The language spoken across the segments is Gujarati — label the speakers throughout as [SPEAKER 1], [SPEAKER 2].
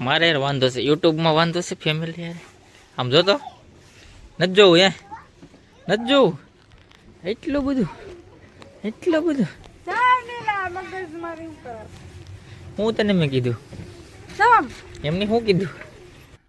[SPEAKER 1] મારે યાર વાંધો છે. યુટ્યુબમાં વાંધો છે ફેમિલી યાર. આમ જોતો નથી જોવું એ નથી જોવું? એટલું બધું. એટલું બધું. હું તને મેં કીધું? એમની શું કીધું?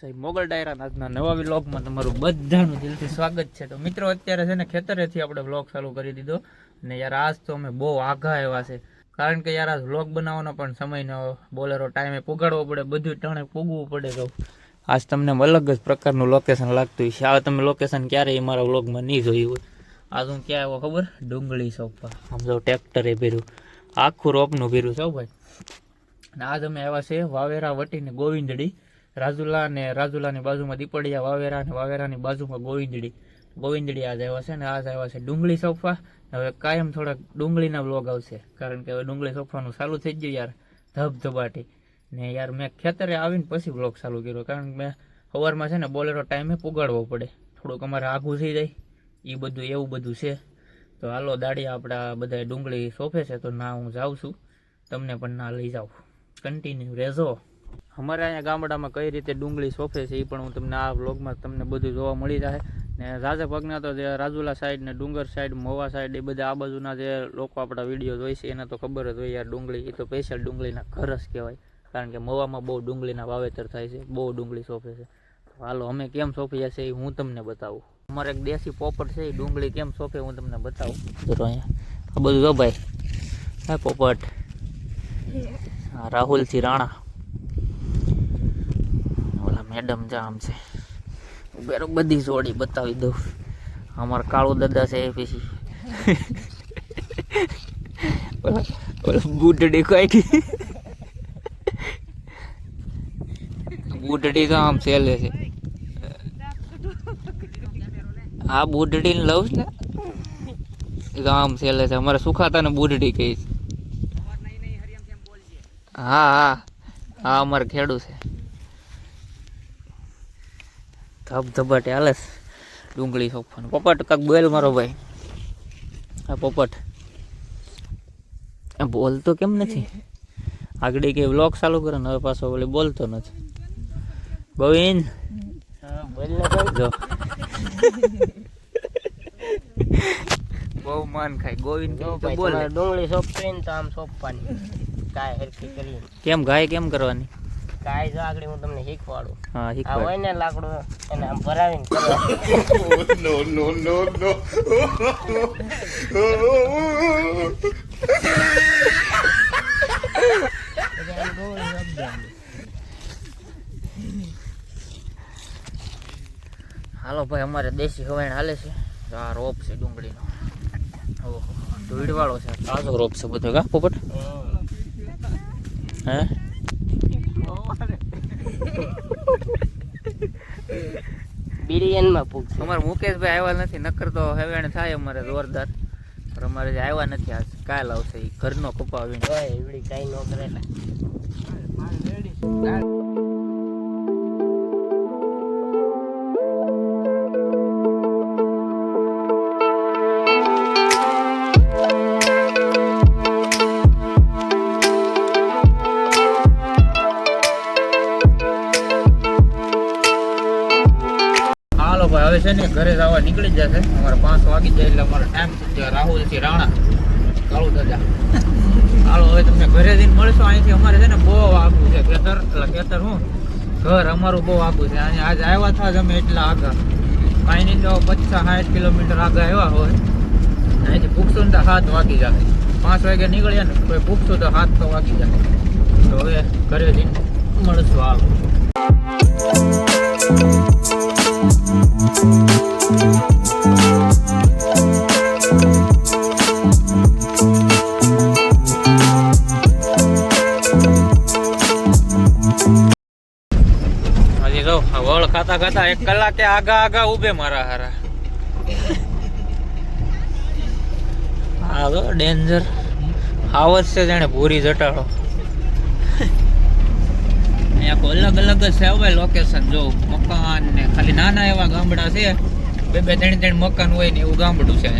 [SPEAKER 1] સાહેબ, મોગલ ડાયરા આજના નવા વ્લોગમાં તમારું બધાનું દિલથી સ્વાગત છે. તો મિત્રો, અત્યારે છે ને ખેતરેથી આપણે વ્લોગ ચાલુ કરી દીધો. અને યાર, આજ તો અમે બહુ આઘા એવા છે. કારણ કે યાર આ વ્લોગ બનાવવાનો પણ સમય ન બોલેરો ટાઈમે પોગાડવો પડે બધું ટાણે પૂગવું પડે તો. આજ તમને અલગ જ પ્રકારનું લોકેશન લાગતું છે આ તમે લોકેશન ક્યારેય મારા વ્લોગમાં નહીં જોયું હોય. આજ હું ક્યાં આવ્યો ખબર? ડુંગળી આમ જો ટ્રેક્ટરે ભર્યું. આખું રોપનું ભર્યું છો ભાઈ. અને આજ અમે આવ્યા છે વાવેરા વટીને ગોવિંદડી. રાજુલા અને રાજુલાની બાજુમાં દીપડિયા વાવેરા અને વાવેરાની બાજુમાં ગોવિંદડી. ગોવિંદડી આજ આવ્યા છે ને આજ આવ્યા છે ડુંગળી સોંપવા હવે કાયમ થોડાક ડુંગળીના વ્લોગ આવશે. કારણ કે હવે ડુંગળી સોંપવાનું ચાલુ થઈ ગયું યાર, ધબધબાટી. ને યાર મેં ખેતરે આવીને પછી વ્લોગ ચાલુ કર્યો. કારણ કે મેં સવારમાં છે ને બોલેરો ટાઈમે પુગાડવો પડે. થોડુંક અમારે આઘું થઈ જાય. એ બધું, એવું બધું છે. તો હાલો દાડી આપણા બધા ડુંગળી સોંપે છે, તો ના હું જાઉં છું. તમને પણ ના લઈ જાઉં. કન્ટિન્યુ રહેજો અમારે અહીંયા ગામડામાં કઈ રીતે ડુંગળી સોંપે છે એ પણ હું તમને આ વ્લોગમાં તમને બધું જોવા મળી જાય ને રાજા પગના તો જે રાજુલા સાઈડ ને ડુંગર સાઈડ મોવા સાઈડ એ બધા આ બાજુના જે લોકો આપણા વીડિયો જોઈ છે, એને તો ખબર જ હોય યાર ડુંગળી એ તો સ્પેશિયલ ડુંગળીના જ કહેવાય. કારણ કે મોવામાં બહુ ડુંગળીના વાવેતર થાય છે, બહુ ડુંગળી સોંપે છે. તો હાલો, અમે કેમ સોંપીએ છીએ એ હું તમને બતાવું. અમારે એક દેશી પોપટ છે, એ ડુંગળી કેમ સોંપે હું તમને બતાવું. ચલો અહીંયા. આ બધું જો ભાઈ. હા પોપટ. રાહુલથી રાણા. ઓલા મેડમ જામ છે. બેરો બધી જોડી બતાવી દઉં. અમારા કાળુ દાદા છે પછી. બુઢડી કઈ બુઢડી તો આમ સેલે છે. આ બુઢડી ને લઉં ને તો આમ સેલે છે. અમારે સુખાતા ને બુઢડી કહીશ. હા હા. હા અમારે ખેડૂ છે. ધબધબાટે હાલે છે. ડુંગળી સોફાનું પોપટ કાંક બોલ મારો ભાઈ. હા પોપટ. આ બોલતો કેમ નથી? આગળ કે વ્લોગ ચાલુ કરે ને હવે પાછો ઓલી બોલતો નથી. ગોવિંદ જો. બહુ માન ખાય. ગોવિંદ બોલે.
[SPEAKER 2] ડુંગળી સોંપવી ને તો આમ સોંપવાની. કાય હરખી કરી.
[SPEAKER 1] કેમ ગાય કેમ કરવાની?
[SPEAKER 2] કાય જો આગળ હું તમને શીખવાડું.
[SPEAKER 1] હા
[SPEAKER 2] આ
[SPEAKER 1] શીખવાડ.
[SPEAKER 2] હોય ને લાકડું એને આમ ભરાવીને નો નો નો નો
[SPEAKER 1] હાલો ભાઈ અમારે દેશી હવાણ હાલે છે. તો આ રોપ છે ડુંગળીનો. ઓહો ધૂળવાળો છે. તાજો રોપ છે બધો કા પોપટ? હે?
[SPEAKER 2] બિરિયાનીમાં પૂછ
[SPEAKER 1] અમારે મુકેશભાઈ આવ્યા નથી નકર તો હેવેણ થાય અમારે જોરદાર. પણ અમારે જે આવ્યા નથી આજ કાલ આવશે એ ઘરનો કપાવીને
[SPEAKER 2] હોય એવડી કાંઈ ન કરે
[SPEAKER 1] હવે છે ને, ઘરે જવા નીકળી જશે અમારે પાંચ વાગી જાય એટલે અમારો ટાઈમ થઈ જાય રાહુલથી રાણા. કાળુ દાદા. હાલો, હવે તમને ઘરે જઈને મળશો. અહીંથી અમારે છે ને બહુ આગું છે. ખેતર, એટલે ખેતર હું? ઘર અમારું બહુ આગું છે. અને આજ આવ્યા હતા જ અમે એટલા આગળ. કાંઈ નહીં તો પચાસ સાઠ કિલોમીટર આગળ આવ્યા હોય. અહીંથી ને તો હાથ વાગી જાય. પાંચ વાગે નીકળ્યા ને કોઈ પૂછશું તો હાથ તો વાગી જાય. તો હવે ઘરે જઈને મળશું, હાલો. વળ ખાતા ખાતા એક કલાકે આગા આગા ઉભે મારા હારા. તો ડેન્જર આવત છે જાણે ભૂરી જટાડો અહીંયા કોઈ અલગ અલગ જ છે હવે લોકેશન જો મકાન ને ખાલી નાના એવા ગામડા છે બે બે ત્રણ ત્રણ મકાન હોય ને એવું ગામડું છે.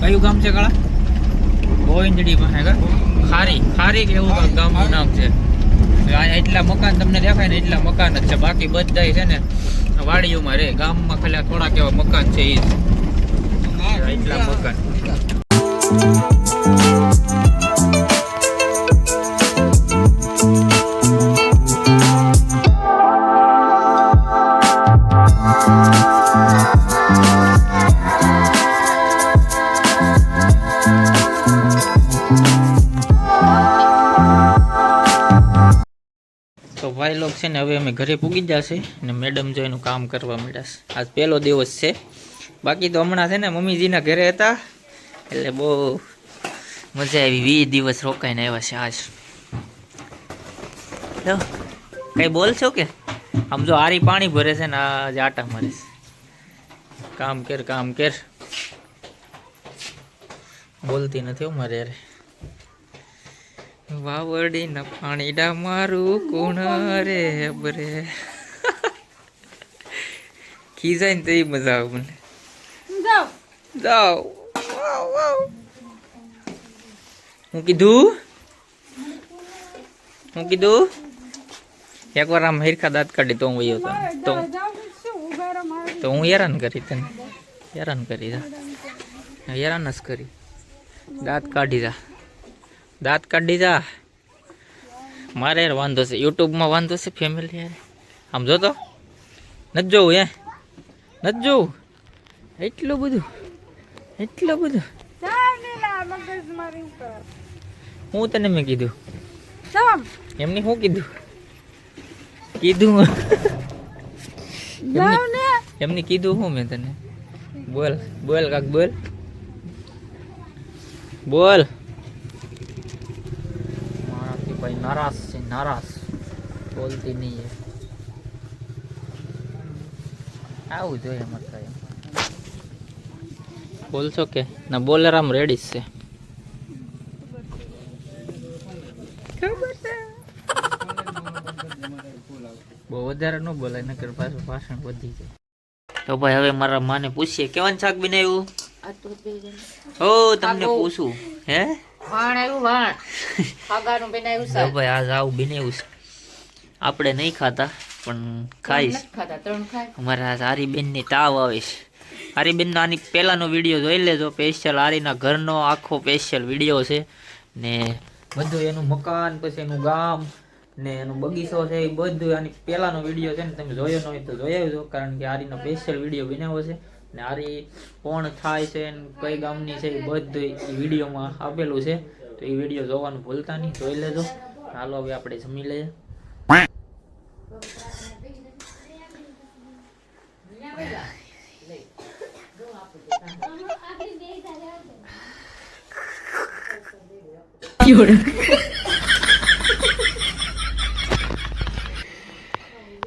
[SPEAKER 1] કયું ગામ છે કાળા? ગોવિંદડી પાસે ખારી ખારી કે એવું ગામનું નામ છે. એટલા મકાન તમને દેખાય ને એટલા મકાન જ છે. બાકી બધા છે ને વાડીઓમાં રે. ગામમાં ખાલી થોડાક એવા મકાન છે એ એટલા મકાન. તો ભાઈ લોક છે ને હવે અમે ઘરે પૂગી જશે ને મેડમ જો એનું કામ કરવા મળ્યા આજ પહેલો દિવસ છે. બાકી તો હમણાં છે ને મમ્મીજીના ઘરે હતા. એટલે બહુ મજા આવી. વીસ દિવસ રોકાઈને આવ્યા છે આજ. લો, કંઈ બોલશો કે? આમ જો આરી પાણી ભરે છે ને આજે આટા મારે કામ કર કામ કર. બોલતી નથી મારે યાર. વાવડી ના પાણી ડા મારું કોણ રે બરે ખીજાય ને તેવી મજા આવે મને. જાઓ. હું કીધું? હું કીધું? એકવાર આમ હિરખા દાંત કાઢી તો હું વયો તો તો હું હેરાન કરી તને. હેરાન કરી જા. હેરાન જ કરી. દાંત કાઢી જા. દાંત કાઢી જા મારે યાર વાંધો છે. યુટ્યુબમાં વાંધો છે ફેમિલી યાર. આમ જો તો નથી જોવું એ નથી જોવું? એટલું બધું? એટલું બધું? હું તને મેં કીધું? એમની શું કીધું? કીધું એમની કીધું શું મેં તને. બોલ. બોલ કાક બોલ. બોલ. મારાથી नाराज से नाराज बोलती नहीं है આવું જોઈએ મતલબ બોલશો કે? ના બોલર આમ રેડી છે. બહુ વધારે ન બોલાય નકર પાછું ભાષણ વધી જાય. તો ભાઈ હવે મારા માને પૂછીએ. કેવાનું શાક બનાવ્યું હો તમને પૂછું. હે?
[SPEAKER 2] વાણ આવ્યું વાણ. ખાગાનું બનાવ્યું
[SPEAKER 1] જો ભાઈ આજ આવું બનાવ્યું છે. આપણે નહીં ખાતા પણ ખાઈશ.
[SPEAKER 2] ખાતા ત્રણ ખાય.
[SPEAKER 1] અમારા આરીબેનની તાવ આવે છે. આરીબેનનો આની પહેલાંનો વીડિયો જોઈ લેજો સ્પેશિયલ હારીના ઘરનો આખો સ્પેશિયલ વીડિયો છે. ને બધું એનું મકાન પછી એનું ગામ ને એનો બગીચો છે એ બધું આની પહેલાંનો વીડિયો છે ને તમે જોયો ન હોય તો જોઈ આવજો કારણ કે આરીનો સ્પેશિયલ વીડિયો બનાવ્યો છે. ને કોણ થાય છે ને કઈ ગામની છે એ બધું વિડીયોમાં આપેલું છે. તો એ વીડિયો જોવાનું ભૂલતા નહીં, જોઈ લેજો. હાલો, હવે આપણે જમી લઈએ.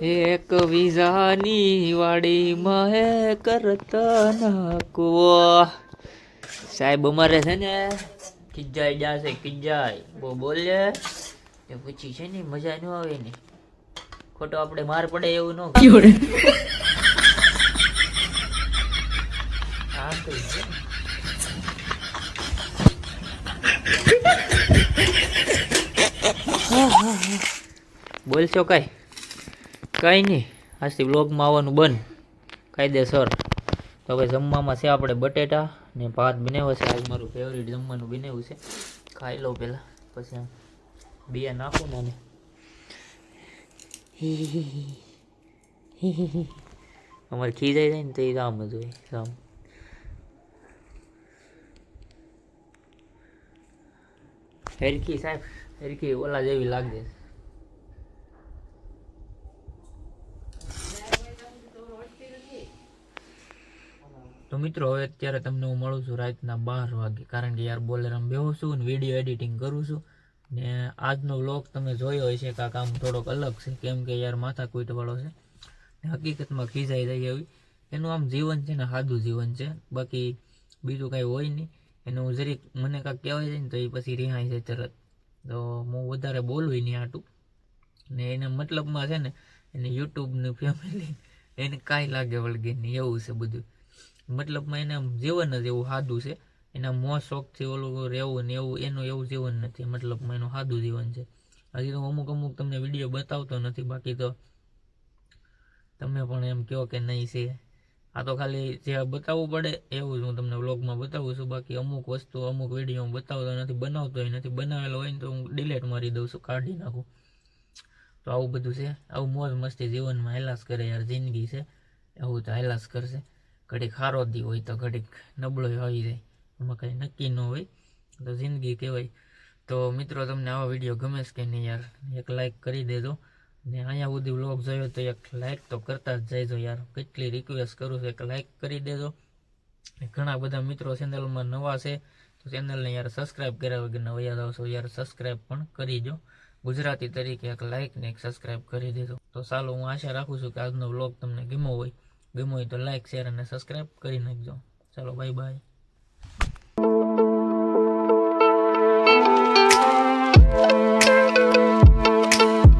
[SPEAKER 1] એક વિઝાની વાડી મહે કરતા નાકવો સાહેબ અમારે છે ને ખીજાઈ જાશે ખીજાય બહુ બોલે એ પછી છે ને મજા ન આવે ને. ખોટો આપણે માર પડે એવું ન હા તો બોલશો કઈ? કઈ નહીં. આજથી બ્લોગમાં આવવાનું બંધ. કાયદેસર. તો ભાઈ જમવામાં છે આપણે બટેટા ને ભાત બનાવ્યો છે. આજ મારું ફેવરિટ જમવાનું બનાવ્યું છે. ખાઈ લો પહેલાં. પછી આમ બે નાખું ને. અમારે ખીજાઈ જાય ને તો એ રામ હોય. રામ. હેરકી સાહેબ. હેરકી ઓલા જેવી લાગે છે તો મિત્રો, હવે અત્યારે તમને હું મળું છું રાતના બાર વાગે. કારણ કે યાર બોલેરામ બેહું છું ને વીડિયો એડિટિંગ કરું છું. ને આજનો વ્લોગ તમે જોયો હશે કે આ કામ થોડોક અલગ છે. કેમ કે યાર માથા કૂટવાળો છે. ને હકીકતમાં ખીજાઈ જાય એવી. એનું આમ જીવન છે ને સાદું જીવન છે. બાકી બીજું કાંઈ હોય નહીં. એનું જરીક મને કાંઈક કહેવાય જાય ને તો એ પછી રિહાય છે તરત. તો હું વધારે બોલું નહીં આટું. ને એને મતલબમાં છે ને, એને યુટ્યુબની ફેમિલી એને કાંઈ લાગે વળગે નહીં. એવું છે બધું. મતલબમાં એને જીવન જ એવું સાદું છે. એના મોજ શોખથી ઓલું રહેવું ને એવું, એનું એવું જીવન નથી. મતલબમાં એનું સાદું જીવન છે. હજી તો અમુક અમુક તમને વીડિયો બતાવતો નથી. બાકી તો તમે પણ એમ કહો કે નહીં છે. આ તો ખાલી જે બતાવવું પડે એવું જ હું તમને વ્લોગમાં બતાવું છું. બાકી અમુક વસ્તુ, અમુક વીડિયો બતાવતો નથી, બનાવતો નથી. બનાવેલો હોય ને તો હું ડિલેટ મારી દઉં છું, કાઢી નાખું. તો આવું બધું છે. આવું મોજ મસ્તી જીવનમાં હેલાસ કરે યાર, જિંદગી છે. એવું તો હેલાસ કરશે. ઘડીક સારો દી હોય તો ઘડીક નબળો આવી જાય. એમાં કંઈ નક્કી ન હોય. તો જિંદગી કહેવાય. તો મિત્રો, તમને આવા વીડિયો ગમે છે કે નહીં યાર, એક લાઈક કરી દેજો. ને અહીંયા સુધી વ્લોગ જોયો તો એક લાઈક તો કરતા જ જઈજો યાર. કેટલી રિક્વેસ્ટ કરું છું, એક લાઈક કરી દેજો. ઘણા બધા મિત્રો ચેનલમાં નવા છે, તો ચેનલને યાર સબસ્ક્રાઈબ કર્યા વગર નવા આવશો, યાર સબસ્ક્રાઈબ પણ કરી દો. ગુજરાતી તરીકે એક લાઈક ને એક સબસ્ક્રાઈબ કરી દેજો. તો ચાલો, હું આશા રાખું છું કે આજનો વ્લોગ તમને ગમ્યો હોય. ગમ્યો હોય તો લાઈક શેર અને સબસ્ક્રાઈબ કરી નાખજો ચાલો બાય બાય